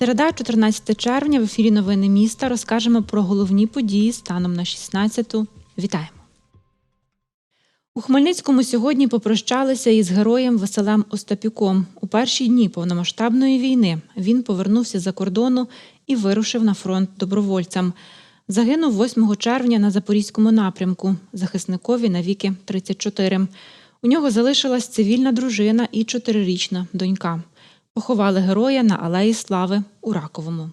Середа, 14 червня, в ефірі Новини міста розкажемо про головні події станом на 16-ту. Вітаємо! У Хмельницькому сьогодні попрощалися із героєм Василем Остапюком. У перші дні повномасштабної війни він повернувся за кордону і вирушив на фронт добровольцям. Загинув 8 червня на Запорізькому напрямку. Захисникові навіки 34. У нього залишилась цивільна дружина і чотирирічна донька. Поховали героя на Алеї Слави у Раковому.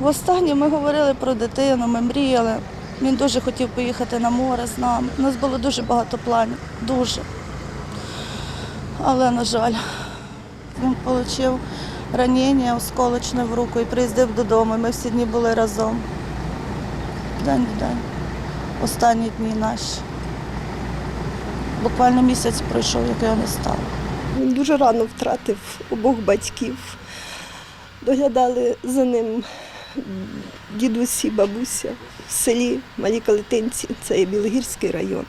Востаннє ми говорили про дитину, ми мріяли. Він дуже хотів поїхати на море з нами. У нас було дуже багато планів, дуже. Але, на жаль, він отримав ранення осколочне в руку і приїздив додому. Ми всі дні були разом. День в день. Останні дні наші. Буквально місяць пройшов, як його не стало. Він дуже рано втратив обох батьків. Доглядали за ним дідусі, бабуся в селі Малі Калитинці, це є Білогірський район.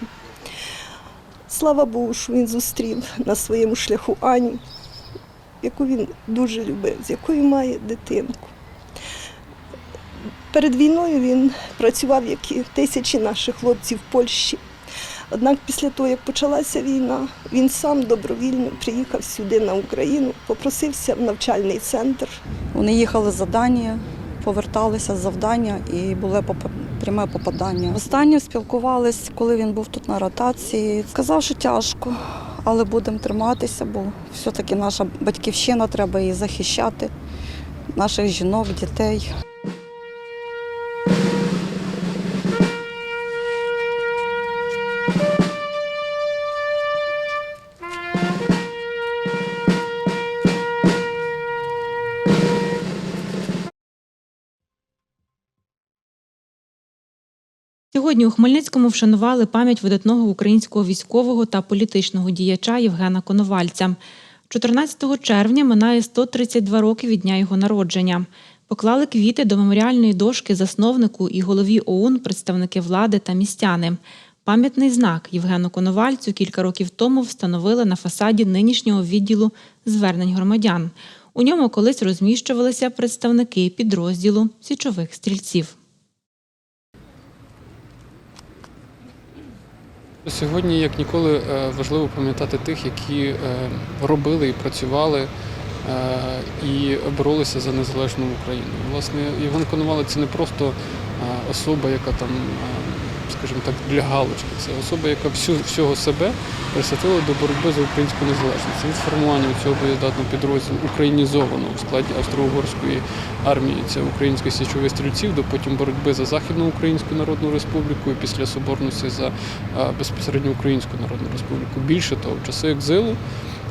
Слава Богу, що він зустрів на своєму шляху Аню, яку він дуже любив, з якою має дитинку. Перед війною він працював, як і тисячі наших хлопців в Польщі. Однак після того, як почалася війна, він сам добровільно приїхав сюди на Україну, попросився в навчальний центр. Вони їхали з завдання, поверталися з завдання і було пряме попадання. Останнє спілкувались, коли він був тут на ротації. Сказав, що тяжко, але будемо триматися, бо все-таки наша батьківщина треба її захищати, наших жінок, дітей. Сьогодні у Хмельницькому вшанували пам'ять видатного українського військового та політичного діяча Євгена Коновальця. 14 червня минає 132 роки від дня його народження. Поклали квіти до меморіальної дошки засновнику і голові ОУН, представники влади та містяни. Пам'ятний знак Євгену Коновальцю кілька років тому встановили на фасаді нинішнього відділу звернень громадян. У ньому колись розміщувалися представники підрозділу січових стрільців. Сьогодні, як ніколи, е, важливо пам'ятати тих, які е, робили і працювали е, і боролися за незалежну Україну. Власне, Євген Коновалець це не просто особа, яка там, скажімо так, для галочки. Це особа, яка всю, всього себе присвятила до боротьби за українську незалежність. Від формування цього боєздатного підрозділу українізованого в складі Австро-Угорської армії, це українських січових стрільців, до потім боротьби за Західну Українську Народну Республіку і після соборності за безпосередньо Українську Народну Республіку. Більше того, в часи екзилу,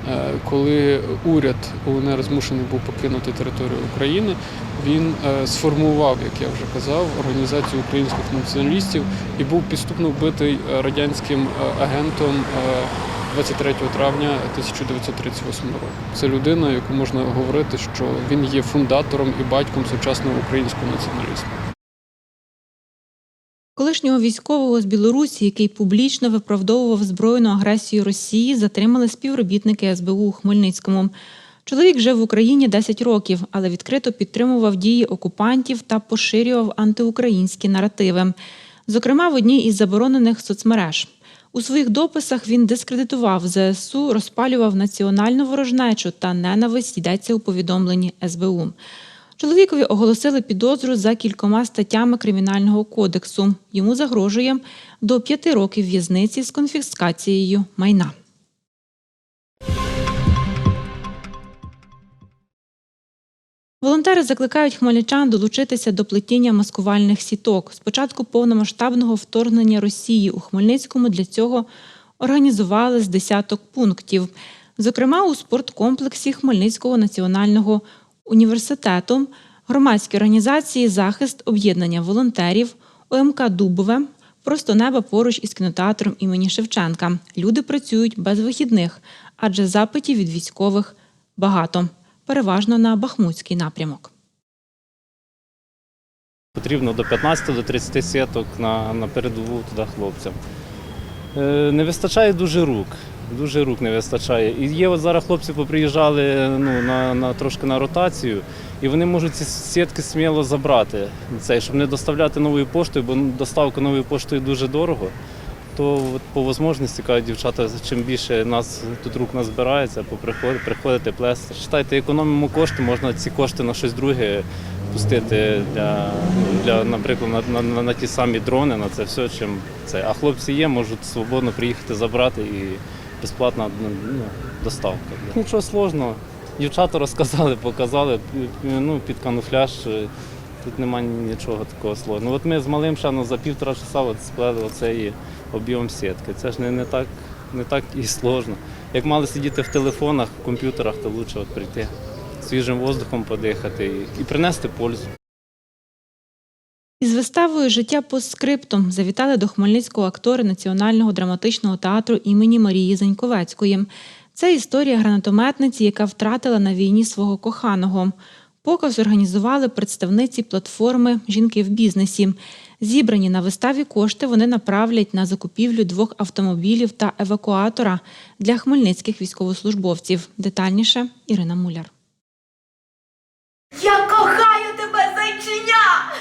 е, коли уряд УНР змушений був покинути територію України, він е, сформував, як я вже казав, організацію українських націоналістів і був підступно вбитий е, радянським е, агентом. е, 23 травня 1938 року. Це людина, яку можна говорити, що він є фундатором і батьком сучасного українського націоналізму. Колишнього військового з Білорусі, який публічно виправдовував збройну агресію Росії, затримали співробітники СБУ у Хмельницькому. Чоловік жив в Україні 10 років, але відкрито підтримував дії окупантів та поширював антиукраїнські наративи. Зокрема, в одній із заборонених соцмереж. У своїх дописах він дискредитував ЗСУ, розпалював національну ворожнечу та ненависть йдеться у повідомленні СБУ. Чоловікові оголосили підозру за кількома статтями Кримінального кодексу. Йому загрожує до п'яти років в'язниці з конфіскацією майна. Волонтери закликають хмельничан долучитися до плетіння маскувальних сіток. З початку повномасштабного вторгнення Росії у Хмельницькому для цього організували з десяток пунктів. Зокрема, у спорткомплексі Хмельницького національного університету, громадські організації Захист об'єднання волонтерів, ОМК Дубове, просто неба поруч із кінотеатром імені Шевченка. Люди працюють без вихідних, адже запитів від військових багато. Переважно на Бахмутський напрямок. Потрібно до 15 до 30 сіток на, на передову туди хлопцям. Е, не вистачає дуже рук. Дуже рук не вистачає. І є от зараз хлопці поприїжджали ну, на, на, трошки на ротацію, і вони можуть ці сітки сміло забрати, цей, щоб не доставляти новою поштою, бо доставка новою поштою дуже дорого. То по можливості кажуть, дівчата, чим більше нас тут рук назбирається, приходити плести. Читайте, економимо кошти, можна ці кошти на щось друге пустити для, для наприклад, на, на, на ті самі дрони, на це все, чим це. А хлопці є, можуть свободно приїхати забрати і безплатна ну, доставка. Нічого складного. Дівчата розказали, показали ну, під камуфляж. е, Тут немає нічого такого складного. От ми з малим ну, за півтора часа от сплели оцей об'єм сітки. Це ж не, не, так, не так і сложно. Як мали сидіти в телефонах, в комп'ютерах, то краще от прийти свіжим воздухом подихати і, і принести пользу. Із виставою Життя по скриптум завітали до Хмельницького актори Національного драматичного театру імені Марії Заньковецької. Це історія гранатометниці, яка втратила на війні свого коханого. Показ організували представниці платформи Жінки в бізнесі. Зібрані на виставі кошти вони направлять на закупівлю двох автомобілів та евакуатора для хмельницьких військовослужбовців. Детальніше Ірина Муляр. Я кохаю тебе, зайчиня!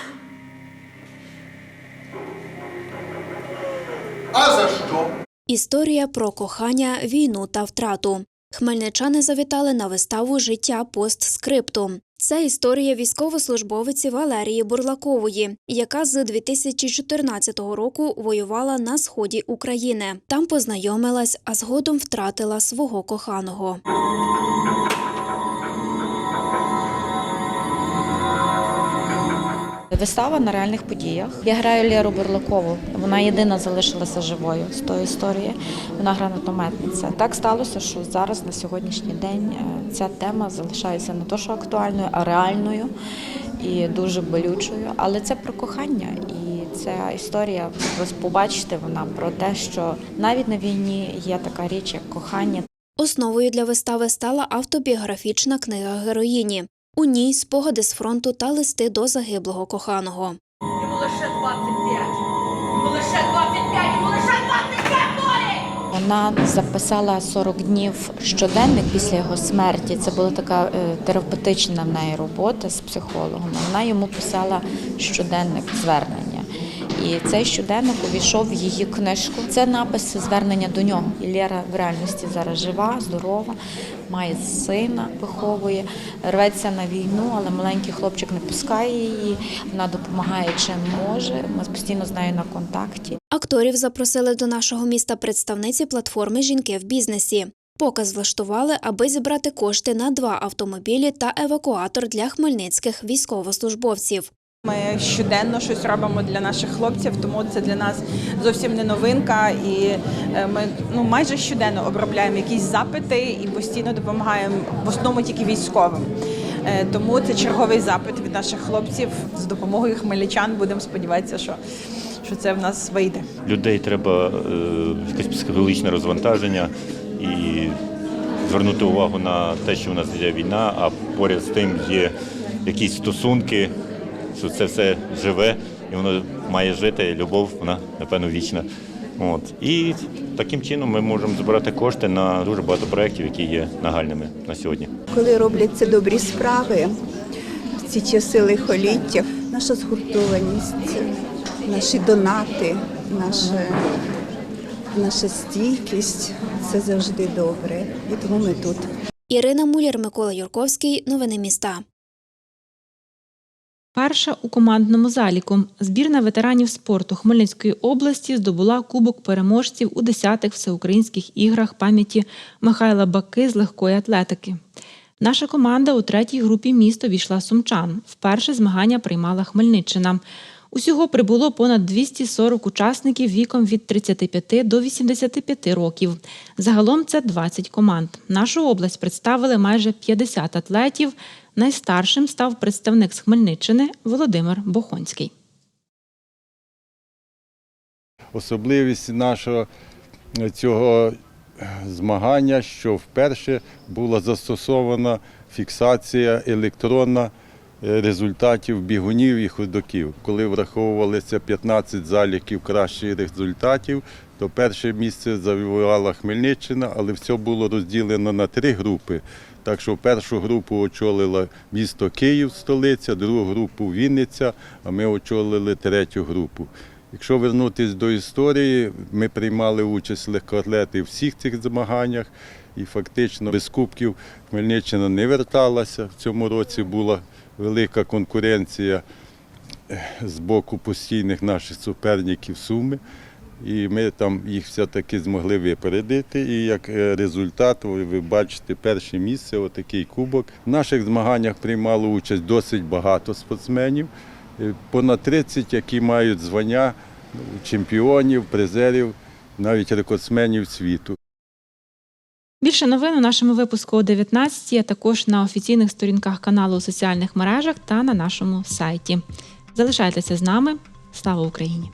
А за що? Історія про кохання, війну та втрату. Хмельничани завітали на виставу Життя постскрипту. Це історія військовослужбовиці Валерії Бурлакової, яка з 2014 року воювала на сході України. Там познайомилась, а згодом втратила свого коханого. Вистава на реальних подіях. Я граю Лєру Бурлакову. Вона єдина залишилася живою з тої історії. Вона гранатометниця. Так сталося, що зараз на сьогоднішній день е, ця тема залишається не то, що актуальною, а реальною і дуже болючою. Але це про кохання. І ця історія, ви побачите, вона про те, що навіть на війні є така річ, як кохання. Основою для вистави стала автобіографічна книга героїні. У ній спогади з фронту та листи до загиблого коханого. Йому лише 25! Йому лише 25! Йому лише 25 долі! Вона записала 40 днів щоденник після його смерті. Це була така е, терапевтична в неї робота з психологом. Вона йому писала щоденник звернення. І цей щоденник увійшов в її книжку. Це напис звернення до нього. І Лєра в реальності зараз жива, здорова, має сина, виховує, рветься на війну, але маленький хлопчик не пускає її. Вона допомагає чим може. Ми постійно з нею на контакті. Акторів запросили до нашого міста представниці платформи Жінки в бізнесі. Показ влаштували, аби зібрати кошти на два автомобілі та евакуатор для хмельницьких військовослужбовців. Ми щоденно щось робимо для наших хлопців, тому це для нас зовсім не новинка. І е, ми ну майже щоденно обробляємо якісь запити і постійно допомагаємо в основному тільки військовим. Е, Тому це черговий запит від наших хлопців з допомогою хмельничан. Будемо сподіватися, що, що це в нас вийде. людей треба е, якесь психологічне розвантаження і звернути увагу на те, що в нас йде війна, а поряд з тим є якісь стосунки, що це все живе і воно має жити. Любов, вона напевно вічна. От. І таким чином ми можемо збирати кошти на дуже багато проєктів, які є нагальними на сьогодні. Коли робляться добрі справи в ці часи лихоліття, наша згуртованість, наші донати, наша, наша стійкість це завжди добре. І тому ми тут. Ірина Муляр, Микола Юрковський. Новини міста. Перша у командному заліку. Збірна ветеранів спорту Хмельницької області здобула кубок переможців у 10-х всеукраїнських іграх пам'яті Михайла Баки з легкої атлетики. Наша команда у третій групі місто війшла Сумчан. Вперше змагання приймала Хмельниччина. Усього прибуло понад 240 учасників віком від 35 до 85 років. Загалом це 20 команд. Нашу область представили майже 50 атлетів. Найстаршим став представник з Хмельниччини Володимир Бохонський. Особливість нашого цього змагання, що вперше була застосована фіксація електронна е, результатів бігунів і ходоків. Коли враховувалися 15 заліків кращих результатів, то перше місце завоювала Хмельниччина, але все було розділено на три групи. Так що першу групу очолила місто Київ, столиця, другу групу Вінниця, а ми очолили третю групу. Якщо вернутися до історії, ми приймали участь легкоатлети в всіх цих змаганнях, і фактично без кубків Хмельниччина не верталася. В цьому році була велика конкуренція е, з боку постійних наших суперників Суми. І ми там їх все-таки змогли випередити. І як е, результат, ви бачите, перше місце, отакий кубок. В наших змаганнях приймало участь досить багато спортсменів, е, понад 30, які мають звання ну, чемпіонів, призерів, навіть рекордсменів світу. Більше новин у нашому випуску о 19, а також на офіційних сторінках каналу у соціальних мережах та на нашому сайті. Залишайтеся з нами. Слава Україні!